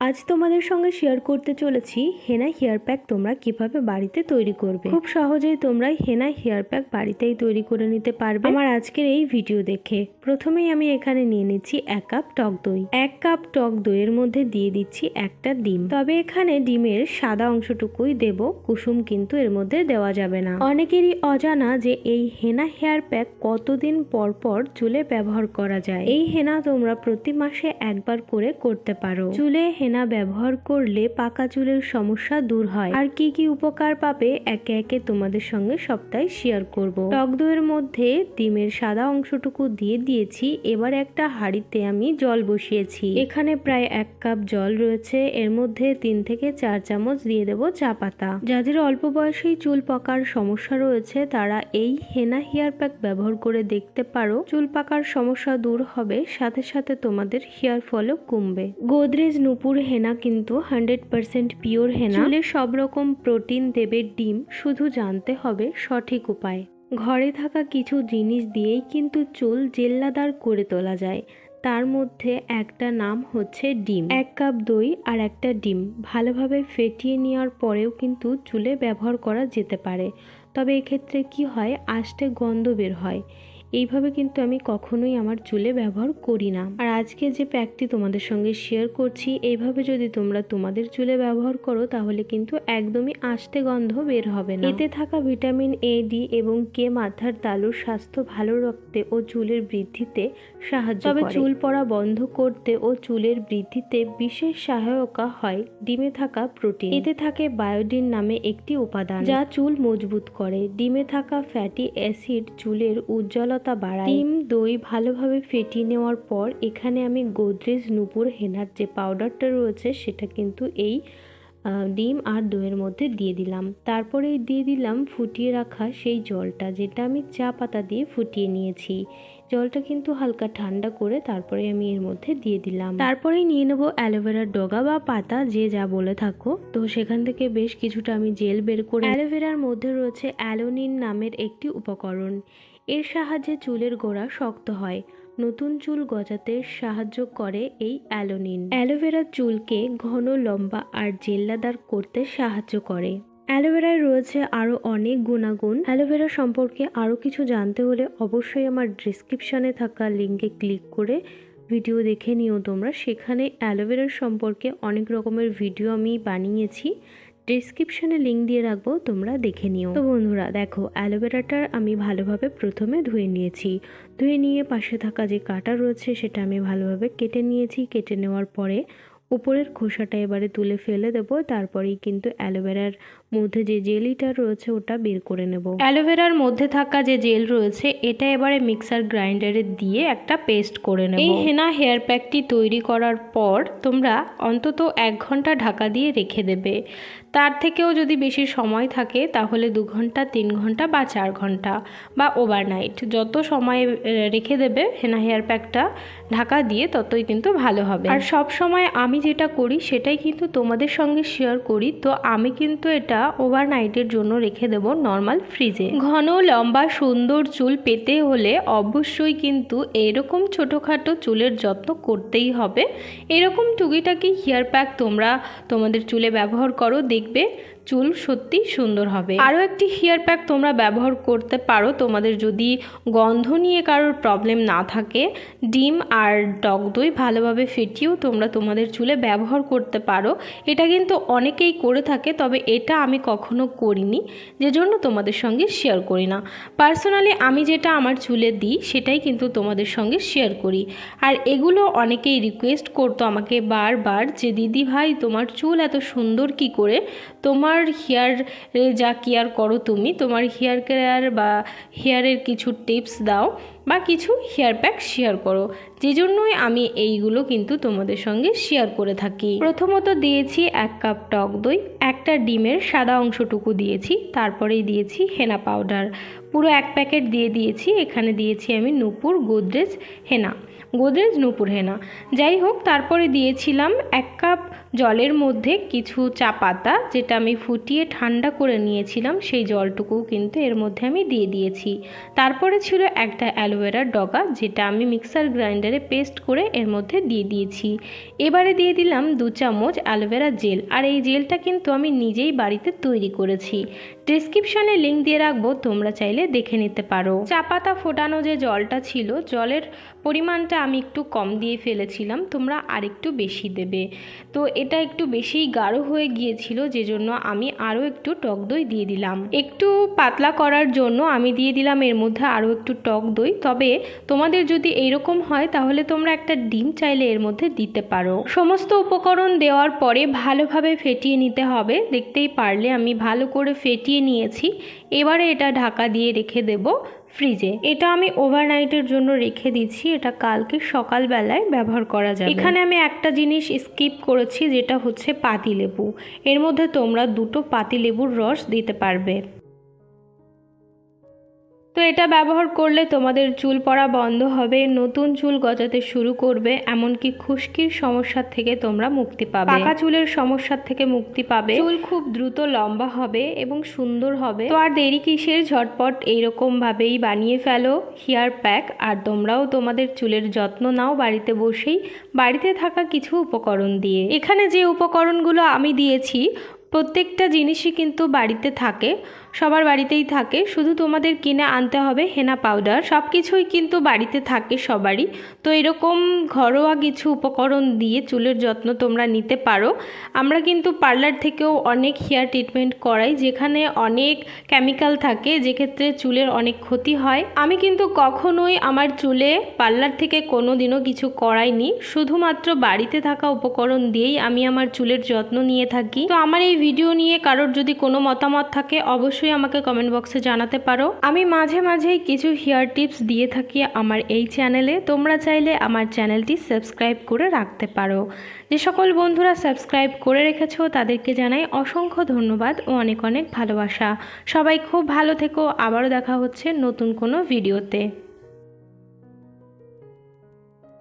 আজ তোমাদের সঙ্গে শেয়ার করতে চলেছি হেনা হেয়ার প্যাক তোমরা কীভাবে বাড়িতে তৈরি করবে। খুব সহজেই তোমরা হেনা হেয়ার প্যাক বাড়িতেই তৈরি করে নিতে পারবে। আমার আজকের এই ভিডিও দেখে প্রথমেই আমি এখানে নিয়ে নিচ্ছি এক কাপ টক দই। এক কাপ টক দইয়ের মধ্যে দিয়ে দিচ্ছি একটা ডিম। তবে এখানে ডিমের সাদা অংশটুকুই দেব, কুসুম কিন্তু এর মধ্যে দেওয়া যাবে না। অনেকেরই অজানা যে এই হেনা হেয়ার প্যাক কতদিন পর পর চুলে ব্যবহার করা যায়। এই হেনা তোমরা প্রতি মাসে একবার করে করতে পারো। চুলে হেনা ব্যবহার করলে পাকা চুলের সমস্যা দূর হয়। আর কি কি উপকার পাবে একে একে তোমাদের সঙ্গে সপ্তাহে শেয়ার করব। টক দইয়ের মধ্যে ডিমের সাদা অংশটুকু দিয়ে দিয়েছি। এবার একটা হাঁড়িতে আমি জল বসিয়েছি। এখানে প্রায় এক কাপ জল রয়েছে। এর মধ্যে তিন থেকে চার চামচ দিয়ে দেবো চা পাতা। যাদের অল্প বয়সেই চুল পাকার সমস্যা রয়েছে, তারা এই হেনা হেয়ার প্যাক ব্যবহার করে দেখতে পারো। চুল পাকার সমস্যা দূর হবে, সাথে সাথে তোমাদের হেয়ার ফলও কমবে। গোদরেজ নুপুর হেনা কিন্তু হান্ড্রেড পার্সেন্ট পিওর হেনা চুলে সব রকম প্রোটিন দেবে ডিম শুধু জানতে হবে সঠিক উপায়। ঘরে থাকা কিছু জিনিস দিয়েই কিন্তু চুল জেল্লাদার করে তোলা যায়। তার মধ্যে একটা নাম হচ্ছে ডিম। এক কাপ দই আর একটা ডিম ভালোভাবে ফেটিয়ে নেওয়ার পরেও কিন্তু চুলে ব্যবহার করা যেতে পারে। তবে এক্ষেত্রে কি হয়? আষ্টে গন্ধ বের হয়। এইভাবে কিন্তু আমি কখনোই আমার চুলে ব্যবহার করি না। আর আজকে যে প্যাকটি তোমাদের সঙ্গে শেয়ার করছি এইভাবে যদি তোমরা তোমাদের চুলে ব্যবহার করো তাহলে কিন্তু একদমই আষ্টে গন্ধ বের হবে না। এতে থাকা ভিটামিন এ ডি এবং কে মাথার তালুর স্বাস্থ্য ভালো রাখতে ও চুলের বৃদ্ধিতে সাহায্য তবে চুল পড়া বন্ধ করতে ও চুলের বৃদ্ধিতে বিশেষ সহায়তা হয় ডিমে থাকা প্রোটিন এতে থাকে বায়োডিন নামে একটি উপাদান। যা চুল মজবুত করে। ডিমে থাকা ফ্যাটি অ্যাসিড চুলের উজ্জ্বলতা বাড়ায়। ডিম দই ভালোভাবে ফেটিয়ে নেওয়ার পর এখানে আমি গোদরেজ নুপুর হেনার যে পাউডারটা রয়েছে সেটা কিন্তু এই ডিম আর দইয়ের মধ্যে দিয়ে দিলাম। তারপরে দিয়ে দিলাম ফুটিয়ে রাখা সেই জলটা যেটা আমি চা পাতা দিয়ে ফুটিয়ে নিয়েছি। জলটা কিন্তু হালকা ঠান্ডা করে তারপরে আমি এর মধ্যে দিয়ে দিলাম। তারপরেই নিয়ে নেব অ্যালোভেরার ডগা বা পাতা যে যা বলে থাকো। তো সেখান থেকে বেশ কিছুটা আমি জেল বের করে অ্যালোভেরার মধ্যে রয়েছে অ্যালোনিন নামের একটি উপকরণ। এর সাহায্যে চুলের গোড়া শক্ত হয়। নতুন চুল গজাতে সাহায্য করে এই অ্যালোনিন। অ্যালোভেরা চুলকে ঘন, লম্বা আর জেল্লাদার করতে সাহায্য করে। অ্যালোভেরায় রয়েছে আরও অনেক গুণাগুণ। অ্যালোভেরা সম্পর্কে আরও কিছু জানতে হলে অবশ্যই আমার ডিসক্রিপশানে থাকা লিঙ্কে ক্লিক করে ভিডিও দেখে নিও তোমরা। সেখানে অ্যালোভেরার সম্পর্কে অনেক রকমের ভিডিও আমি বানিয়েছি। ডিসক্রিপশানে লিঙ্ক দিয়ে রাখব, তোমরা দেখে নিও। তো বন্ধুরা, দেখো, অ্যালোভেরাটার আমি ভালোভাবে প্রথমে ধুয়ে নিয়েছি। ধুয়ে নিয়ে পাশে থাকা যে কাটা রয়েছে, সেটা আমি ভালোভাবে কেটে নিয়েছি। কেটে নেওয়ার পরে উপরের খোসাটা এবারে তুলে ফেলে দেবো, তারপরেই কিন্তু অ্যালোভেরার মধ্যে যে জেলিটা রয়েছে, ওটা বের করে নেব। অ্যালোভেরার মধ্যে থাকা যে জেল রয়েছে, এটা এবারে মিক্সার গ্রাইন্ডারে দিয়ে একটা পেস্ট করে নেব। এই হেনা হেয়ার প্যাকটি তৈরি করার পর তোমরা অন্তত এক ঘণ্টা ঢাকা দিয়ে রেখে দেবে। তার থেকেও যদি বেশি সময় থাকে, তাহলে দু ঘণ্টা, তিন ঘণ্টা বা চার ঘণ্টা বা ওভারনাইট যত সময় রেখে দেবে হেনা হেয়ার প্যাকটা ঢাকা দিয়ে, ততই কিন্তু ভালো হবে। আর সব সময় আমি যেটা করি, সেটাই কিন্তু তোমাদের সঙ্গে শেয়ার করি। তো আমি কিন্তু এটা ওভারনাইটের জন্য রেখে দেব নর্মাল ফ্রিজে ঘন, লম্বা, সুন্দর চুল পেতে হলে অবশ্যই কিন্তু এরকম ছোটোখাটো চুলের যত্ন করতেই হবে। এরকম টুকিটাকি হেয়ার প্যাক তোমরা তোমাদের চুলে ব্যবহার করো দেখবে চুল সত্যি সুন্দর হবে। আরও একটি হেয়ার প্যাক তোমরা ব্যবহার করতে পারো। তোমাদের যদি গন্ধ নিয়ে কারোর প্রবলেম না থাকে, ডিম আর টক দই ভালোভাবে ফেটিয়েও তোমরা তোমাদের চুলে ব্যবহার করতে পারো। এটা কিন্তু অনেকেই করে থাকে, তবে এটা আমি কখনো করিনি যে জন্য তোমাদের সঙ্গে শেয়ার করি না। পার্সোনালি আমি যেটা আমার চুলে দিই, সেটাই কিন্তু তোমাদের সঙ্গে শেয়ার করি। আর এগুলো অনেকেই রিকোয়েস্ট করতো আমাকে বারবার যে, দিদি ভাই, তোমার চুল এত সুন্দর কি করে? তোমার হেয়ারে যা কেয়ার করো তুমি, তোমার হেয়ার কেয়ার বা হেয়ারের কিছু টিপস দাও বা কিছু হেয়ার প্যাক শেয়ার করো। যে জন্যই আমি এইগুলো কিন্তু তোমাদের সঙ্গে শেয়ার করে থাকি। প্রথমত দিয়েছি এক কাপ টক দই, একটা ডিমের সাদা অংশটুকু দিয়েছি, তারপরেই দিয়েছি হেনা পাউডার পুরো এক প্যাকেট দিয়ে দিয়েছি, এখানে দিয়েছি আমি নূপুর গোদরেজ হেনা গোদরেজ নূপুর হেনা যাই হোক, তারপরে দিয়েছিলাম এক কাপ জলের মধ্যে কিছু চা পাতা যেটা আমি ফুটিয়ে ঠান্ডা করে নিয়েছিলাম, সেই জলটুকুও কিন্তু এর মধ্যে আমি দিয়ে দিয়েছি। তারপরে ছিল একটা অ্যালোভেরার ডগা যেটা আমি মিক্সার গ্রাইন্ডারে পেস্ট করে এর মধ্যে দিয়ে দিয়েছি। এবারে দিয়ে দিলাম দু চামচ অ্যালোভেরা জেল, আর এই জেলটা কিন্তু আমি নিজেই বাড়িতে তৈরি করেছি। ডিসক্রিপশানে লিঙ্ক দিয়ে রাখব, তোমরা চাইলে দেখে নিতে পারো। চা পাতা ফোটানো যে জলটা ছিল, জলের পরিমাণটা আমি একটু কম দিয়ে ফেলেছিলাম, তোমরা আরেকটু বেশি দেবে। তো এটা একটু বেশিই গাঢ় হয়ে গিয়েছিল যে জন্য আমি আরও একটু টক দই দিয়ে দিলাম। একটু পাতলা করার জন্য আমি দিয়ে দিলাম এর মধ্যে আরও একটু টক দই। তবে তোমাদের যদি এইরকম হয়, তাহলে তোমরা একটা ডিম চাইলে এর মধ্যে দিতে পারো। সমস্ত উপকরণ দেওয়ার পরে ভালোভাবে ফেটিয়ে নিতে হবে। দেখতেই পারলে আমি ভালো করে ফেটিয়ে নিয়েছি। এবারে এটা ঢাকা দিয়ে রেখে দেব। ফ্রিজে। এটা আমি ওভারনাইটের জন্য রেখে দিচ্ছি। এটা কালকে সকালবেলায় ব্যবহার করা যাবে। এখানে আমি একটা জিনিস স্কিপ করেছি, যেটা হচ্ছে পাতিলেবু। এর মধ্যে তোমরা দুটো পাতিলেবুর রস দিতে পারবে। তো এটা ব্যবহার করলে তোমাদের চুল পড়া বন্ধ হবে নতুন চুল গজাতে শুরু করবে এমনকি খুশকির সমস্যা থেকে তোমরা মুক্তি পাবে। পাকা চুলের সমস্যার থেকে মুক্তি পাবে। চুল খুব দ্রুত লম্বা হবে এবং সুন্দর হবে। তো আর দেরি কিসের? ঝটপট এইরকম ভাবেই বানিয়ে ফেলো হেয়ার প্যাক আর তোমরাও তোমাদের চুলের যত্ন নাও বাড়িতে বসেই। বাড়িতে থাকা কিছু উপকরণ দিয়ে। এখানে যে উপকরণগুলো আমি দিয়েছি প্রত্যেকটা জিনিসই কিন্তু বাড়িতে থাকে, সবার বাড়িতেই থাকে। শুধু তোমাদের কিনে আনতে হবে হেনা পাউডার সব কিছুই কিন্তু বাড়িতে থাকে সবারই। তো এরকম ঘরোয়া কিছু উপকরণ দিয়ে চুলের যত্ন তোমরা নিতে পারো। আমরা কিন্তু পার্লার থেকেও অনেক হেয়ার ট্রিটমেন্ট করাই, যেখানে অনেক কেমিক্যাল থাকে, যেক্ষেত্রে চুলের অনেক ক্ষতি হয়। আমি কিন্তু কখনোই আমার চুলে পার্লার থেকে কোনো দিনও কিছু করাইনি। শুধুমাত্র বাড়িতে থাকা উপকরণ দিয়েই আমি আমার চুলের যত্ন নিয়ে থাকি। তো আমার এই ভিডিও নিয়ে কারোর যদি কোনো মতামত থাকে, অবশ্যই আমাকে কমেন্ট বক্সে জানাতে পারো। আমি মাঝে মাঝেই কিছু হেয়ার টিপস দিয়ে থাকি আমার এই চ্যানেলে তোমরা চাইলে আমার চ্যানেলটি সাবস্ক্রাইব করে রাখতে পারো। যে সকল বন্ধুরা সাবস্ক্রাইব করে রেখেছো, তাদেরকে জানাই অসংখ্য ধন্যবাদ ও অনেক অনেক ভালোবাসা। সবাই খুব ভালো থেকো। আবারও দেখা হচ্ছে নতুন কোনো ভিডিওতে